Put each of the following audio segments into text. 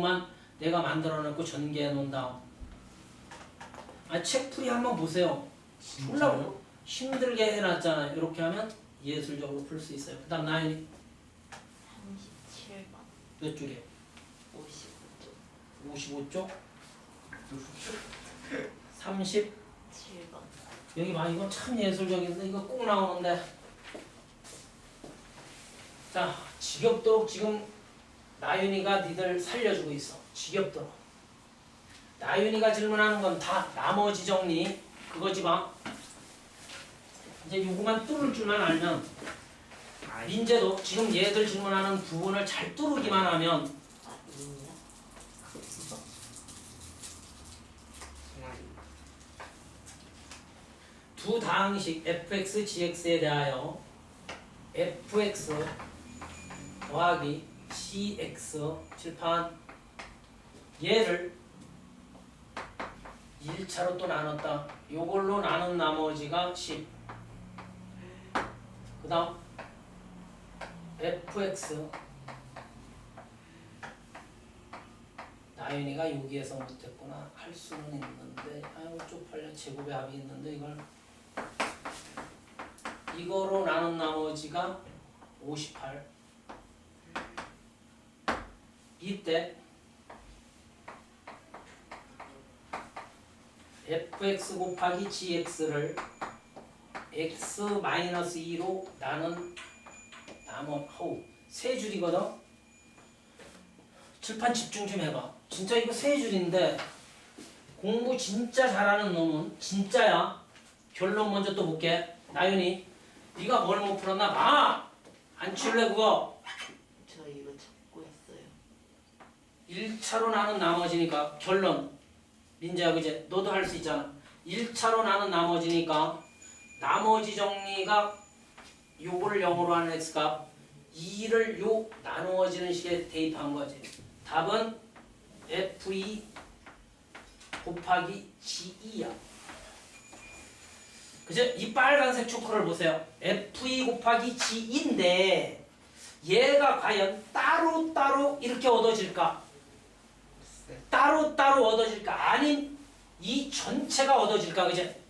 만 내가 만들어 놓고 전개해 놓는다. 아, 책풀이 한번 보세요. 졸라 힘들게 해놨잖아요. 이렇게 하면 예술적으로 풀 수 있어요. 그 다음 나연이 37번 몇 줄이에요? 55쪽 55쪽? 30? 7번 여기 봐 이거 참 예술적인데 이거 꼭 나오는데 자 지겹도록 지금 나윤이가 니들 살려주고 있어. 지겹도록. 나윤이가 질문하는 건 다 나머지 정리. 그거지 마 이제 요거만 뚫을 줄만 알면. 민재도 지금 얘들 질문하는 부분을 잘 뚫기만 하면. 아? 두 다항식 fx, gx에 대하여 fx 더하기 cx 칠판 얘를 1차로 또 나눴다. 요걸로 나눈 나머지가 10. 그 다음 fx 나연이가 여기에서 못했구나. 할 수는 있는데 아이고 쪽팔려 제곱의 합이 있는데 이걸 이거로 나눈 나머지가 58 이때 fx 곱하기 gx를 x 마이너스 2로 나눈 나머 호우. 세 줄이거든. 칠판 집중 좀 해봐. 진짜 이거 세 줄인데 공부 진짜 잘하는 놈은 진짜야. 결론 먼저 또 볼게. 나윤이 네가 뭘 못 풀었나 봐! 안 치울래 그거 저 이거 적고 있어요 1차로 나눈 나머지니까 결론. 민재야 그제 너도 할 수 있잖아. 1차로 나눈 나머지니까 나머지 정리가 요거를 0으로 하는 x값 2를 요 나누어지는 식에 대입한 거지. 답은 f2 곱하기 g2야. 그죠? 이 빨간색 초코를 보세요. F2 곱하기 g인데 얘가 과연 따로 따로 이렇게 얻어질까? 따로 따로 얻어질까? 아닌 이 전체가 얻어질까? 그제?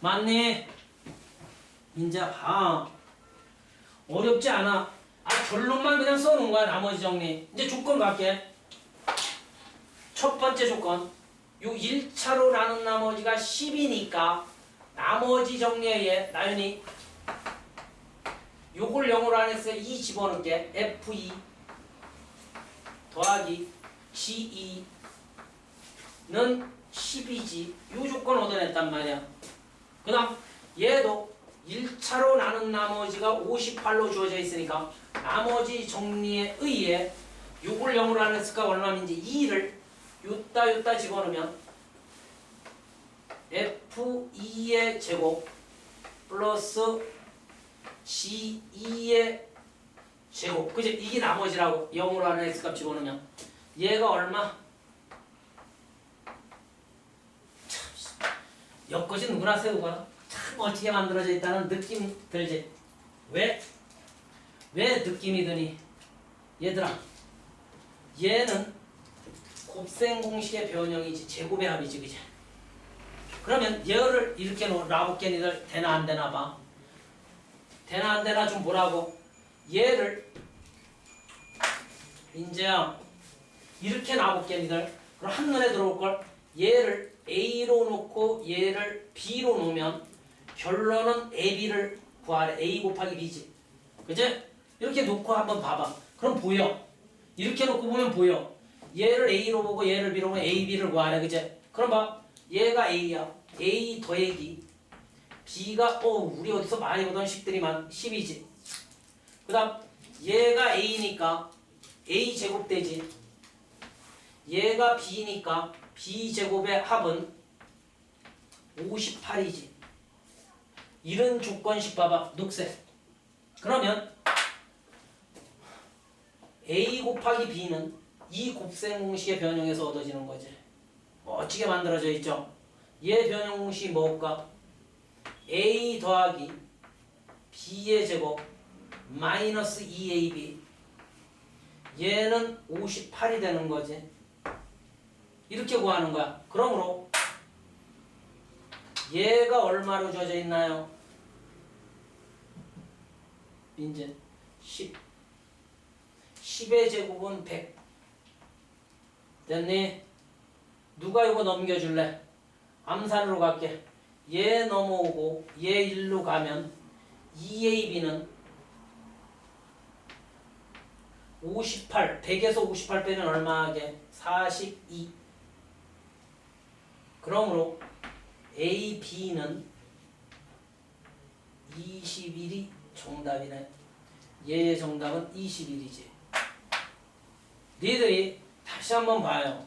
맞네. 민자 봐. 어렵지 않아. 아 결론만 그냥 써놓은 거야 나머지 정리. 이제 조건 갈게. 첫 번째 조건. 요 1차로 나눈 나머지가 10이니까 나머지 정리에 의해 나연이 요걸 0으로 하는 x 2 집어넣을게. F2 더하기 G2는 10이지. 요 조건 얻어냈단 말이야. 그 다음 얘도 1차로 나눈 나머지가 58로 주어져 있으니까 나머지 정리에 의해 요걸 0으로 하는 x가 얼마인지 2를 요따 요따 집어넣으면 F2의 제곱 플러스 G2의 제곱 그지 이게 나머지라고 0으로 하는 x값 집어넣으면 얘가 얼마? 참 엮것이 누구나 세우거나 참 멋지게 만들어져 있다는 느낌 들지 왜? 왜 느낌이 드니? 얘들아 얘는 곱셈 공식의 변형이지 제곱의 합이지 그지? 그러면 얘를 이렇게 놔볼게 니들 되나 안 되나 봐 되나 안 되나 좀 보라고 얘를 민재야 이렇게 놔볼게 니들 그럼 한눈에 들어올걸. 얘를 A로 놓고 얘를 B로 놓으면 결론은 AB를 구하래 A 곱하기 B지. 그지? 이렇게 놓고 한번 봐봐. 그럼 보여. 이렇게 놓고 보면 보여. 얘를 A로 보고 얘를 B로 보면 A, B를 구하래 그지? 그럼 봐. 얘가 A야. A 더하기 B가 어 우리 어디서 많이 보던 식들이만 10이지. 그 다음 얘가 A니까 A 제곱 되지 얘가 B니까 B 제곱의 합은 58이지. 이런 조건식 봐봐 녹색. 그러면 A 곱하기 B는 이 곱셈 공식의 변형에서 얻어지는 거지. 멋지게 만들어져 있죠? 얘 변형 공식이 뭘까? A 더하기 B의 제곱 마이너스 2AB 얘는 58이 되는 거지 이렇게 구하는 거야. 그러므로 얘가 얼마로 주어져 있나요? 민재 10 10의 제곱은 100 됐니? 누가 이거 넘겨줄래? 암산으로 갈게 얘 넘어오고 얘 일로 가면 2AB는 58 100에서 58 빼면 얼마 하게? 42 그러므로 A, B는 21이 정답이네. 얘의 정답은 21이지. 니들이 다시 한번 봐요.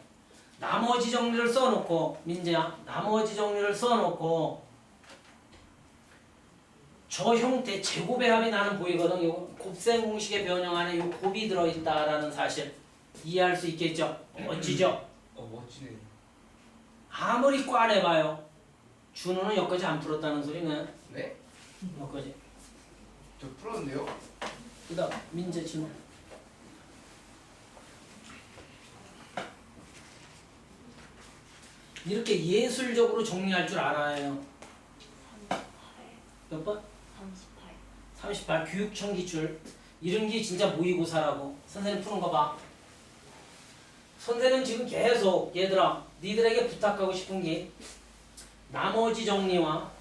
나머지 정리를 써놓고 민재야 나머지 정리를 써놓고 저 형태 제곱의 합이 나는 보이거든. 요 곱셈 공식의 변형 안에 요 곱이 들어있다라는 사실 이해할 수 있겠죠? 멋지죠? 어 멋지네. 아무리 꽈내봐요. 준호는 여기까지 안 풀었다는 소리네. 네? 여기까지. 저 풀었는데요? 그다음 민재 진호. 이렇게 예술적으로 정리할 줄 알아요. 38. 몇 번? 38. 38 교육청 기출 이런 게 진짜 모의고사라고 선생님 푸는 거 봐. 선생님 지금 계속 얘들아 니들에게 부탁하고 싶은 게 나머지 정리와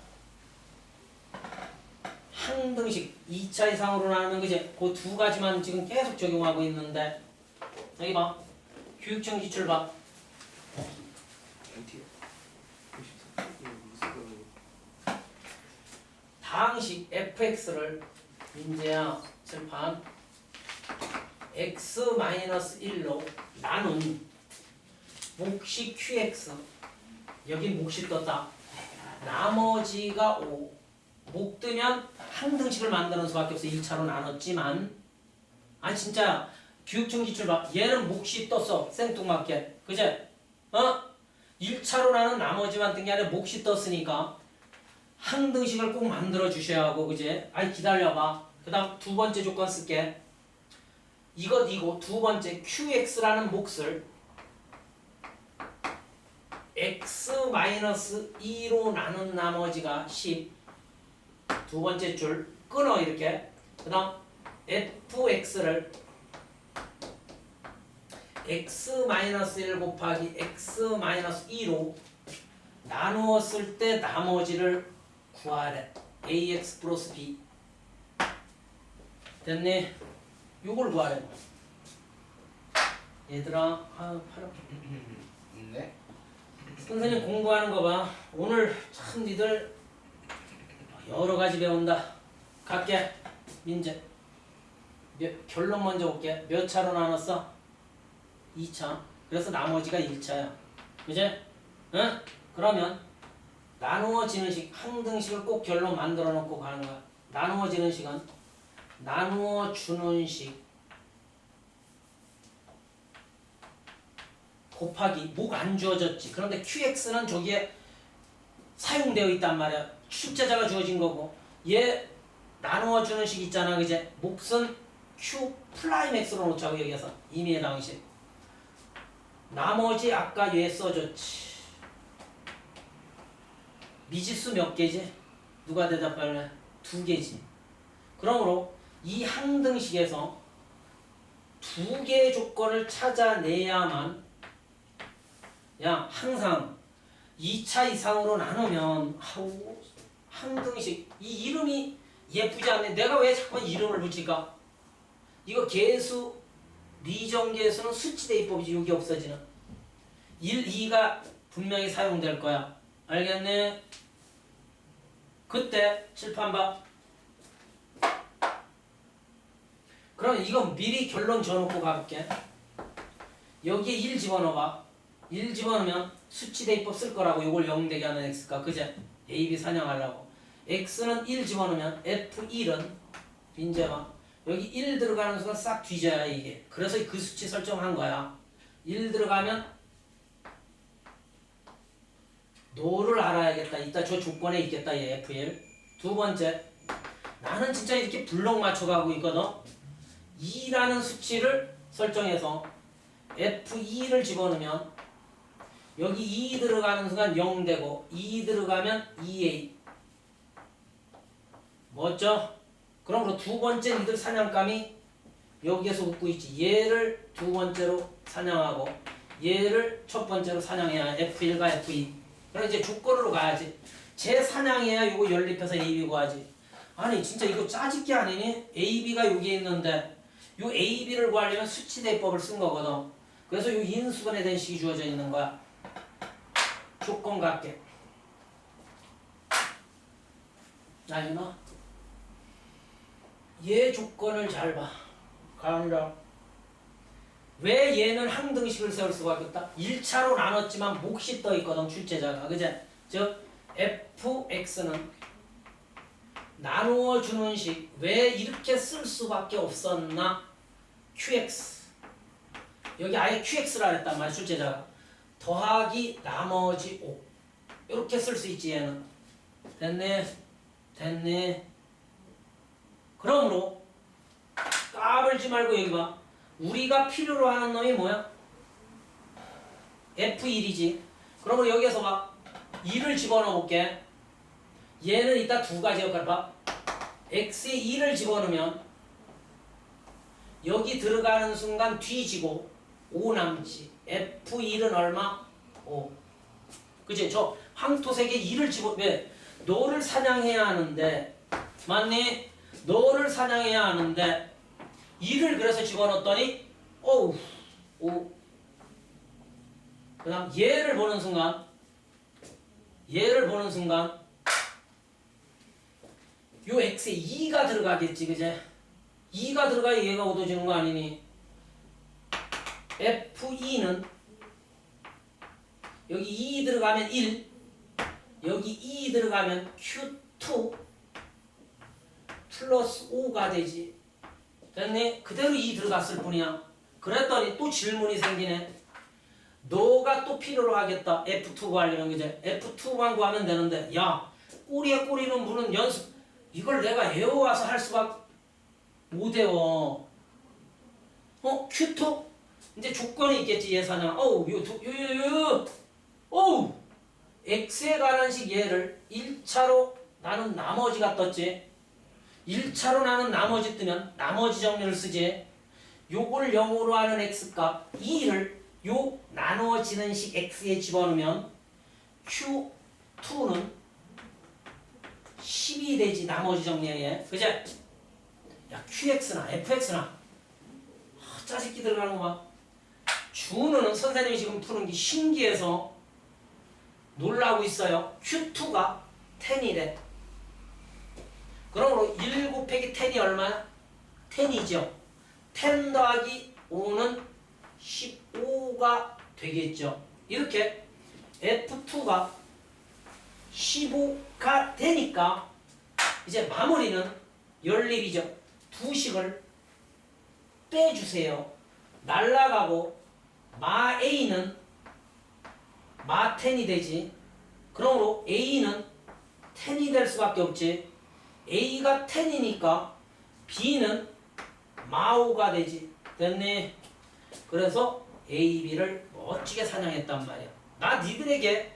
항등식 2차 이상으로 나누는 그제 그두 가지만 지금 계속 적용하고 있는데. 여기 봐. 교육청 기출 봐? 다항식 fx를 민재야 칠판. X-1로 나눈 몫이 qx 여긴 몫이 떴다 나머지가 5 목 뜨면 항등식을 만드는 수밖에 없어 1차로 나눴지만 아 진짜 교육청 기출 봐 얘는 몫이 떴어 생뚱맞게 그제? 어? 1차로 나는 나머지만 뜬 게 아니라 몫이 떴으니까 항등식을 꼭 만들어 주셔야 하고 그제? 아이 기다려봐. 그 다음 두 번째 조건 쓸게. 이것 이고 두 번째 qx라는 몫을 x-2로 나눈 나머지가 10. 두 번째 줄 끊어 이렇게. 그 다음 fx를 x-1 곱하기 x-2로 나누었을 때 나머지를 구하래. ax 플러스 b 됐니? 요걸 구하래. 얘들아, 아 팔 아파. 네? 선생님 공부하는 거 봐. 오늘 참 니들 여러 가지 배운다. 갈게. 민재. 몇, 결론 먼저 볼게. 몇 차로 나눴어? 2차. 그래서 나머지가 1차야. 그제? 응? 그러면 나누어지는 식, 항등식을 꼭 결론 만들어 놓고 가는 거야. 나누어지는 식은 나누어 주는 식 곱하기 목 안 주어졌지. 그런데 QX는 저기에 사용되어 있단 말이야. 숫자자가 주어진 거고 얘 나누어 주는 식 있잖아. 그제? 몫은 Q 프라임 X로 놓자고 여기서 임의의 당식. 나머지 아까 얘 써줬지. 미지수 몇 개지? 누가 대답할래? 두 개지. 그러므로 이 항등식에서 두 개의 조건을 찾아내야만 야 항상 2차 이상으로 나누면 아우 항등식 이 이름이 예쁘지 않네. 내가 왜 자꾸 이름을 붙일까? 이거 개수 미정계수는 수치 대입법이지 여기 없어지는 1, 2가 분명히 사용될 거야. 알겠네? 그때 칠판 봐. 그럼 이거 미리 결론 줘놓고 가볼게. 여기에 1 집어넣어봐. 1 집어넣으면 수치 대입법 쓸 거라고 이걸 0 되게 하는 x가 그제? a, b 사냥하려고. x는 1 집어넣으면 f1은 민재봐. 여기 1 들어가는 순간 싹 뒤져야 이게. 그래서 그 수치 설정한 거야. 1 들어가면 노를 알아야겠다. 이따 저 조건에 있겠다. 얘 F1. 두 번째. 나는 진짜 이렇게 블록 맞춰가고 있거든. 2라는 수치를 설정해서 F2를 집어넣으면 여기 2 들어가는 순간 0 되고 2 들어가면 2A 멋져? 그러므로 두 번째 니들 사냥감이 여기에서 웃고 있지. 얘를 두 번째로 사냥하고 얘를 첫 번째로 사냥해야 F1과 F2 그럼 이제 조건으로 가야지. 재 사냥해야 요거 연립해서 AB 구하지. 아니 진짜 이거 짜집기 아니니? AB가 여기 있는데. 요 AB를 구하려면 수치대법을 쓴 거거든. 그래서 요 인수분해 된 식이 주어져 있는 거야 조건 같게. 나윤아 얘 조건을 잘 봐. 가은이라 왜 얘는 항등식을 세울 수가 없다? 1차로 나눴지만 몫이 떠 있거든 출제자가. 그제? 즉 fx는 나누어 주는 식. 왜 이렇게 쓸 수밖에 없었나? Qx 여기 아예 qx라 했단 말이야 출제자가 더하기 나머지 5 이렇게 쓸 수 있지 얘는. 됐네 됐네. 그러므로 까불지 말고 여기 봐. 우리가 필요로 하는 놈이 뭐야? F1이지. 그러면 여기에서 봐. 2를 집어넣어 볼게. 얘는 이따 두 가지 역할을 봐. X에 2를 집어넣으면 여기 들어가는 순간 뒤지고 5 남지 F1은 얼마? 5 그치? 저 황토색에 2를 집어 왜? 너를 사냥해야 하는데 맞니? 너를 사냥해야 하는데 2를 그래서 집어넣었더니 어우 5 그 다음 얘를 보는 순간 얘를 보는 순간 요 x에 2가 들어가겠지 그제 2가 들어가야 얘가 얻어지는 거 아니니 f2는 여기 2 들어가면 1 여기 2 들어가면 q2 플러스 5가 되지 됐니? 그대로 2 들어갔을 뿐이야 그랬더니 또 질문이 생기네 너가 또 필요로 하겠다 F2 구하려면 그제 F2만 구하면 되는데 야 꼬리에 꼬리는 무는 연습 이걸 내가 외워와서 할 수밖에 못 외워 어? Q2? 이제 조건이 있겠지 예사냐 어우 요요요요 어우 X에 관한 식 얘를 1차로 나는 나머지가 떴지. 1차로 나는 나머지 뜨면 나머지 정리를 쓰지. 요걸 0으로 하는 x값 2를 요 나누어지는 식 x에 집어넣으면 q2는 10이 되지 나머지 정리에 그제? 야 qx나 fx나. 아, 짜집기 들어가는 거 봐. 준우는 선생님이 지금 푸는 게 신기해서 놀라고 있어요. q2가 10이래. 그러므로 1 곱하기 10이 얼마야? 10이죠. 10 더하기 5는 15가 되겠죠. 이렇게 F2가 15가 되니까 이제 마무리는 연립이죠. 두 식을 빼주세요. 날라가고 마 A는 마 10이 되지. 그러므로 A는 10이 될 수밖에 없지. A가 10이니까 B는 마오가 되지. 됐니? 그래서 A, B를 멋지게 사냥했단 말이야. 나 니들에게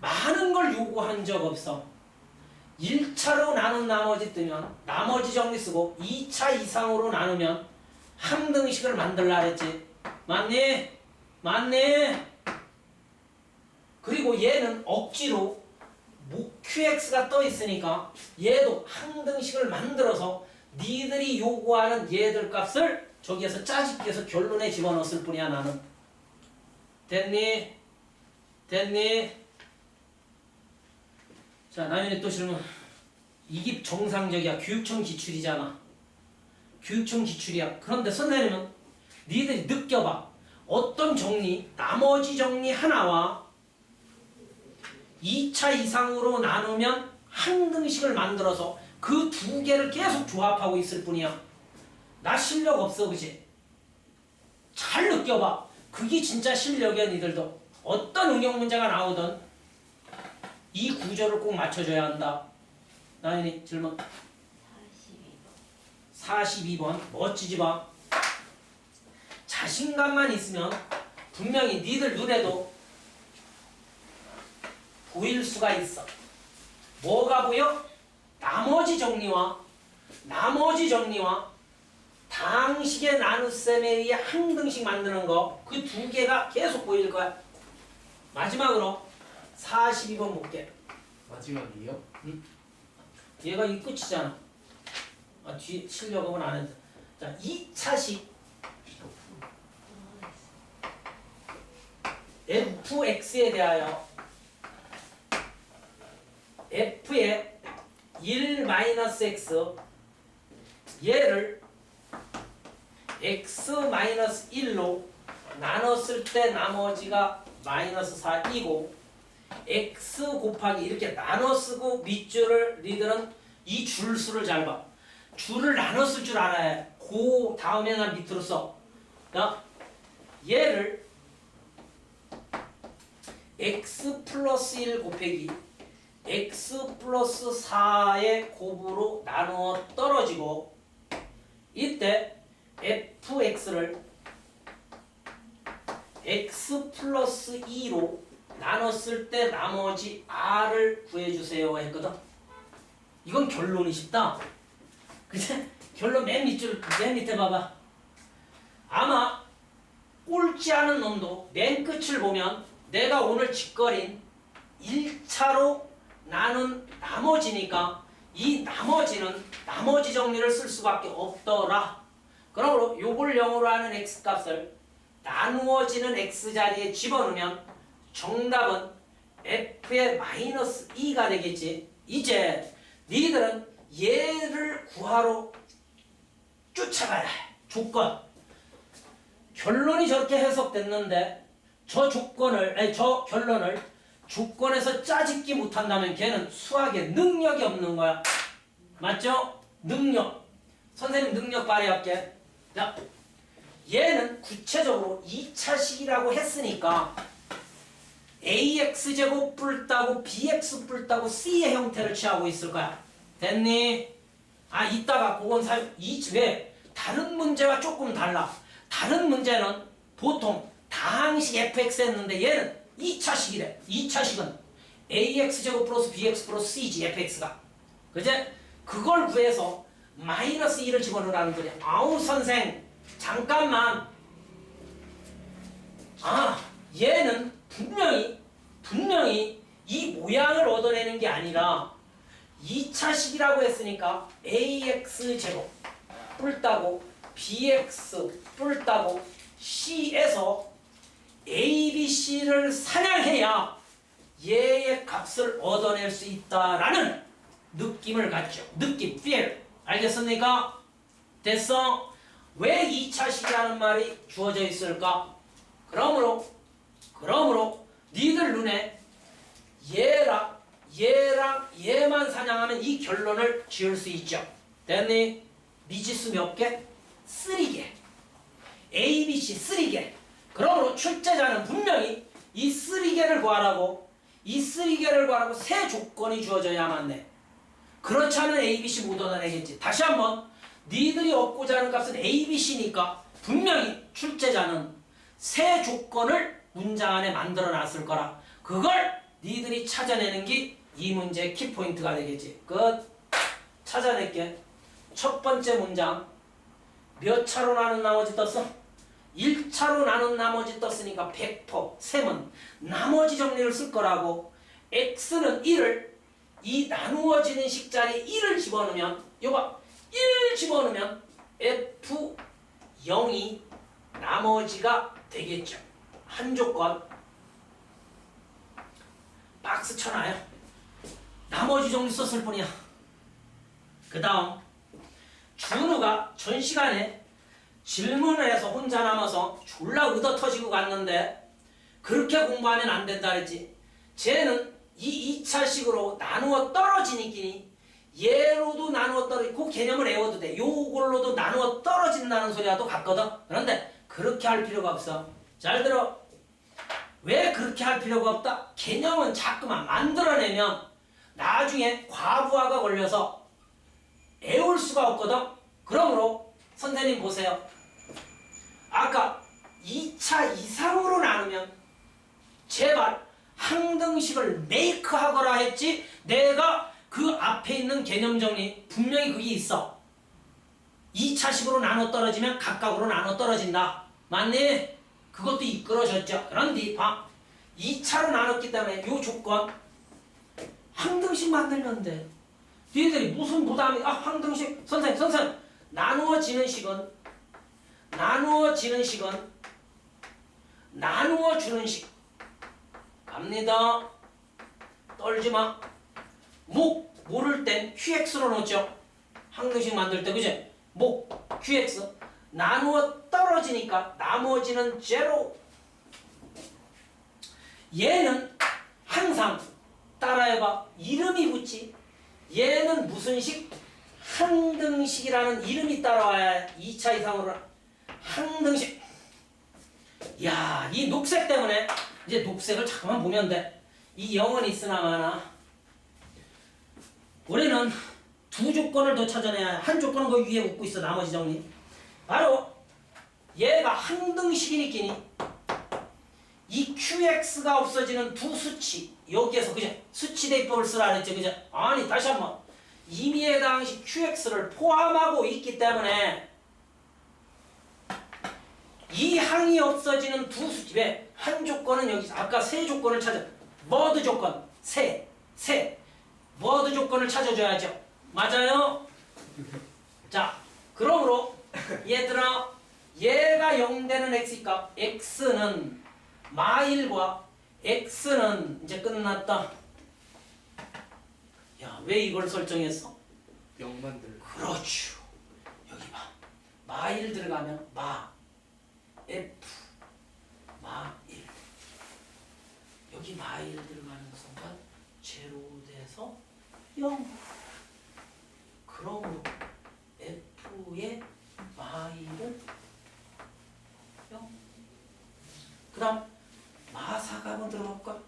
많은 걸 요구한 적 없어. 1차로 나눈 나머지 뜨면 나머지 정리 쓰고 2차 이상으로 나누면 항등식을 만들라 그랬지. 맞니? 맞니? 그리고 얘는 억지로 목 QX가 떠 있으니까 얘도 항등식을 만들어서 니들이 요구하는 얘들 값을 저기에서 짜집기해서 결론에 집어넣었을 뿐이야 나는 됐니? 됐니? 자 나연이 또 질문 이게 정상적이야 교육청 기출이잖아 교육청 기출이야 그런데 선생님은 니들이 느껴봐 어떤 정리 나머지 정리 하나와 2차 이상으로 나누면 항등식을 만들어서 그 두 개를 계속 조합하고 있을 뿐이야. 나 실력 없어, 그지? 잘 느껴봐. 그게 진짜 실력이야, 니들도. 어떤 응용 문제가 나오든 이 구조를 꼭 맞춰줘야 한다. 나연이 질문 42번 42번 멋지지 봐. 자신감만 있으면 분명히 니들 눈에도 보일 수가 있어. 뭐가 보여? 나머지 정리와 나머지 정리와 당식의 나눗셈에 의해 한 등씩 만드는 거 그 두 개가 계속 보일 거야. 마지막으로 42번 볼게. 마지막이요? 얘가 이 끝이잖아. 아, 뒤에 실력은 안 했다. 자, 2차식 fx에 대하여 f의 1-x 얘를 x-1로 나눴을 때 나머지가 마이너스 4이고 x 곱하기 이렇게 나눠 쓰고 밑줄을 니들은 이 줄수를 잘 봐. 줄을 나눠 쓸 줄 알아야 해. 고 다음에나 밑으로 써. 자, 얘를 x 플러스 1 곱하기 x 플러스 4의 곱으로 나누어 떨어지고 이때 fx를 x 플러스 2로 나눴을 때 나머지 r을 구해주세요 했거든. 이건 결론이 쉽다. 그치? 결론 맨 밑줄 맨 밑에 봐봐. 아마 옳지 않은 놈도 맨 끝을 보면 내가 오늘 짓거린 1차로 나눈 나머지니까 이 나머지는 나머지 정리를 쓸 수밖에 없더라. 그러므로 요걸 0으로 하는 x값을 나누어지는 x 자리에 집어넣으면 정답은 f의 마이너스 2가 되겠지. 이제 니들은 얘를 구하러 쫓아가야 해. 조건. 결론이 저렇게 해석됐는데 저 조건을 아니 저 결론을 조건에서 짜집기 못한다면 걔는 수학에 능력이 없는 거야. 맞죠? 능력. 선생님 능력 발휘할게. 자, 얘는 구체적으로 2차식이라고 했으니까 ax제곱 뿔따고 bx 뿔따고 c의 형태를 취하고 있을 거야. 됐니? 아 이따가 그건 사 이, 왜? 다른 문제와 조금 달라. 다른 문제는 보통 다항식 fx 했는데 얘는 2차식이래. 2차식은 ax제곱 플러스 bx 플러스 c지 fx가. 그제? 그걸 구해서 마이너스 2를 집어넣으라는 거야. 아우 선생 잠깐만. 아 얘는 분명히 분명히 이 모양을 얻어내는 게 아니라 2차식이라고 했으니까 ax 제곱 뿔따고 bx 뿔따고 c에서 a, b, c를 사냥해야 얘의 값을 얻어낼 수 있다라는 느낌을 갖죠. 느낌, feel. 알겠습니까? 됐어? 왜 2차식이라는 말이 주어져 있을까? 그러므로 그러므로 니들 눈에 얘랑 얘랑 얘만 사냥하면 이 결론을 지을 수 있죠. 됐니? 미지수 몇 개? 3개. A, B, C 3개. 그러므로 출제자는 분명히 이 3개를 구하라고 이 3개를 구하라고 세 조건이 주어져야만 돼. 그렇지 않은 A, B, C 못 얻어내겠지. 다시 한번 니들이 얻고자 하는 값은 A, B, C니까 분명히 출제자는 세 조건을 문장 안에 만들어 놨을 거라. 그걸 니들이 찾아내는 게 이 문제의 키포인트가 되겠지. 끝. 찾아낼게. 첫 번째 문장. 몇 차로 나눈 나머지 떴어? 1차로 나눈 나머지 떴으니까 100% 셈은 나머지 정리를 쓸 거라고 x는 1을 이 나누어지는 식자리에 1을 집어넣으면 요거 1 집어넣으면 f 0이 나머지가 되겠죠. 한 조건 박스 쳐놔요. 나머지 정리 썼을 뿐이야. 그 다음 준우가 전 시간에 질문을 해서 혼자 남아서 졸라 의더 터지고 갔는데 그렇게 공부하면 안 된다 그랬지. 쟤는 이 2차식으로 나누어 떨어지니끼니 얘로도 나누어 떨어지고 그 개념을 외워도 돼. 요걸로도 나누어 떨어진다는 소리와도 같거든. 그런데 그렇게 할 필요가 없어. 잘 들어. 왜 그렇게 할 필요가 없다? 개념은 자꾸만 만들어내면 나중에 과부하가 걸려서 애울 수가 없거든. 그러므로 선생님 보세요. 아까 2차 이상으로 나누면 제발 항등식을 메이크하거라 했지 내가 그 앞에 있는 개념 정리 분명히 그게 있어. 2차식으로 나눠 떨어지면 각각으로 나눠 떨어진다. 맞니? 그것도 이끌어졌죠. 그런데 봐 2차로 나눴기 때문에 요 조건 항등식 만들면 돼. 니들이 무슨 부담이 아 항등식 선생님 선생님. 나누어지는 식은 나누어지는 식은 나누어 주는 식. 갑니다. 떨지 마. 목 모를 땐 QX로 놓죠. 항등식 만들 때 그지? 목 QX. 나누어 떨어지니까 나머지는 제로. 얘는 항상 따라해봐. 이름이 붙지. 얘는 무슨 식? 항등식이라는 이름이 따라와야 2차 이상으로 항등식 야, 이 녹색 때문에 이제 녹색을 잠깐만 보면 돼. 이 영은 있으나 마나 우리는 두 조건을 더 찾아내야 해. 한 조건은 그 위에 웃고 있어. 나머지 정리. 바로 얘가 항등식이니끼니 이 QX가 없어지는 두 수치 여기에서 그죠? 수치 대입법을 쓰라 그랬지 그죠? 아니 다시 한번 임의의 당시 QX를 포함하고 있기 때문에 이 항이 없어지는 두 수치 왜한 조건은 여기 아까 세 조건을 찾아 머드 조건 세 세 머드 조건을 찾아줘야죠 맞아요 자 그러므로 얘들아 얘가 0 되는 x니까 x는 마일과 x는 이제 끝났다 야 왜 이걸 설정했어? 영 만들. 그렇죠. 여기 봐. 마일 들어가면 마 F 마일. 여기 마일 들어가는 순간 제로 돼서 0 그러므로 F의 마일은 0 그다음 마사가 한번 들어볼까?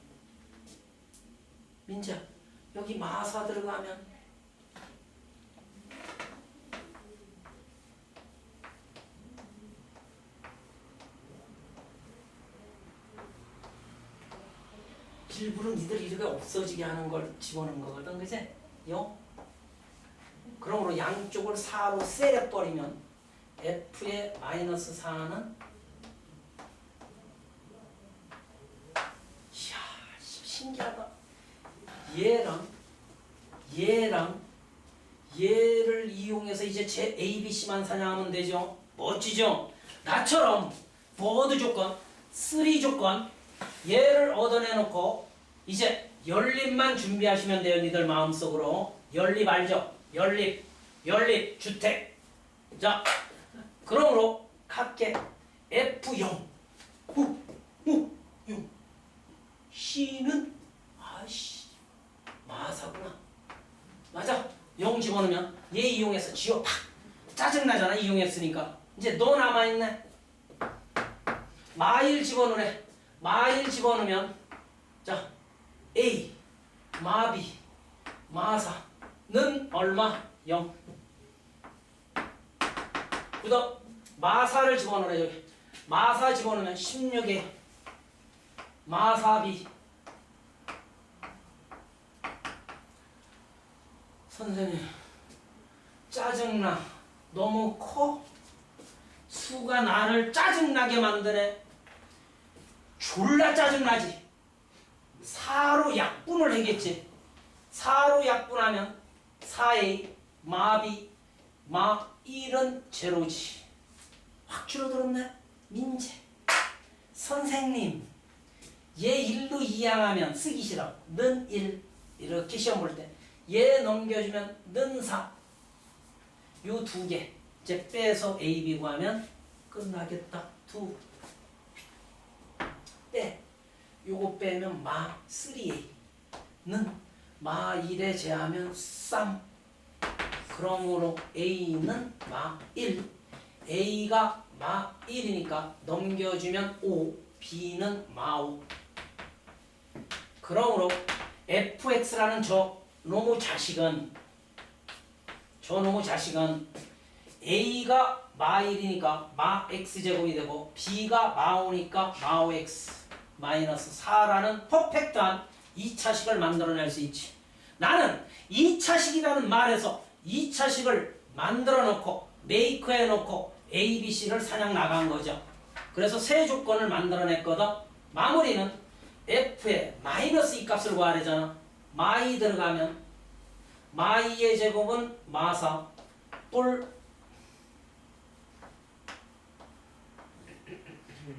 민자 여기 마사 들어가면 일부러 니들 이렇게 없어지게 하는 걸 집어넣은 거거든, 그지? 요? 그러므로 양쪽을 4로 세려버리면 F의 마이너스 4는 이야, 신기하다. 얘랑 얘랑 얘를 이용해서 이제 제 A, B, C만 사냥하면 되죠. 멋지죠? 나처럼 보드 조건, 3 조건 얘를 얻어내놓고 이제 연립만 준비하시면 돼요. 니들 마음속으로 연립 알죠? 연립, 연립 주택. 자, 그러므로 각계 F0, 후, 후, 6. C는 아씨 마사구나. 맞아. 0 집어넣으면 얘 이용해서 지워 팍 짜증나잖아 이용했으니까 이제 너 남아있네 마일 집어넣으래 마일 집어넣으면 자 A 마비 마사는 얼마? 0 그다음 마사를 집어넣으래 여기. 마사 집어넣으면 16에. 마사비. 선생님 짜증나. 너무 커? 수가 나를 짜증나게 만드네. 졸라 짜증나지. 4로 약분을 하겠지. 4로 약분하면 4의 마비 마 1은 제로지. 확 줄어들었네. 민재. 선생님. 얘 1로 이항하면 쓰기 싫어. 는 1. 이렇게 시험 볼 때. 얘 넘겨주면 는 4. 요 두 개. 이제 빼서 A, B 구하면 끝나겠다. 두. 빼. 요거 빼면 마 3A는 마 1에 제하면 3. 그러므로 A는 마 1. A가 마 1이니까 넘겨주면 5. B는 마 5. 그러므로 fx라는 저 놈의 자식은 저 놈의 자식은 a가 마 1이니까 마 x제곱이 되고 b가 마 5니까 마 5x 마이너스 4라는 퍼펙트한 2차식을 만들어낼 수 있지. 나는 2차식이라는 말에서 2차식을 만들어 놓고 메이크 해 놓고 A, B, C를 사냥 나간 거죠. 그래서 세 조건을 만들어냈거든. 마무리는 F에 마이너스 이 값을 구하래잖아. 마이 들어가면 마이의 제곱은 마사 뿔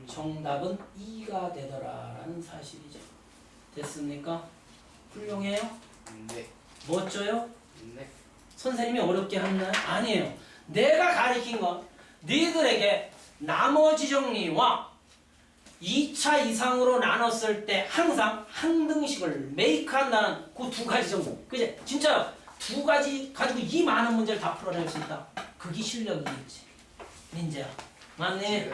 정답은 2가 되더라라는 사실이죠. 됐습니까? 훌륭해요? 네. 멋져요? 네. 선생님이 어렵게 했나요? 아니에요. 내가 가리킨 건 너희들에게 나머지 정리와 2차 이상으로 나눴을 때 항상 한 등식을 메이크한다는 그 두 가지 정도. 그제? 진짜 두 가지 가지고 이 많은 문제를 다 풀어낼 수 있다. 그게 실력이겠지. 민재야. 맞니?